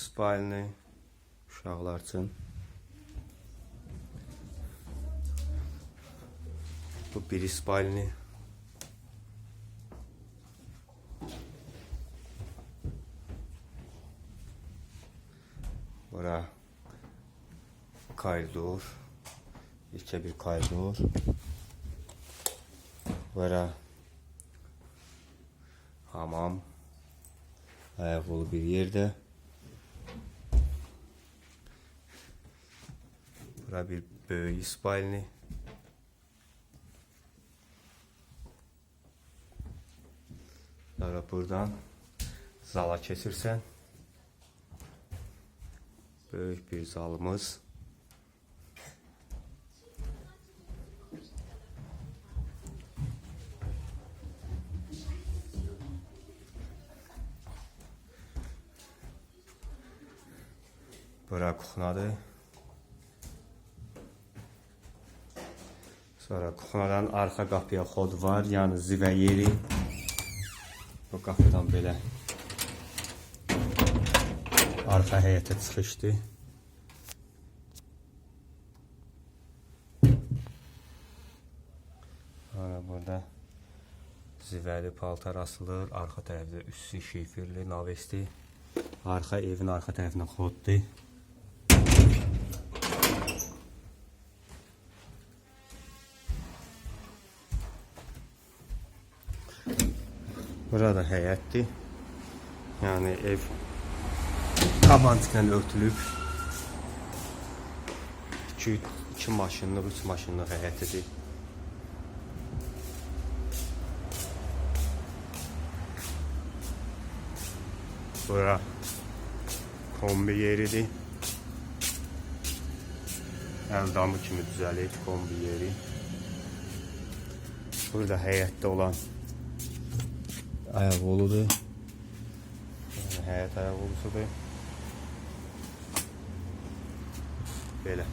spalni uşaqlar üçün. Bu biri spalni. Bura koridor. İçe bir koridor. Bura hamam. Ayaqlı bir yerde. Bura bir böyük spalni. Sonra buradan zala keçirsən. Böyük bir zalımız. Bura kuxnadır. Sonra kuxnadan arxa qapıya xod var, yəni zivə yeri. Bu qapıdan belə arxa həyətə çıxışdır. Sonra burada zivəli paltar asılır. Arxa tərəfdə üstü şifirli navesti. Arxa evin arxa tərəfinə xoddur. Burada həyətdir. Yəni ev tabançla örtülüb. 2 2 maşınlıq, 3 maşınlıq həyətidir. Bura kombi yeridir. Əldamı kimi düzəlib kombi yeri. Burada həyətdə olan ayaqoludur. Yəni həyət ayaqolusudur. Belə.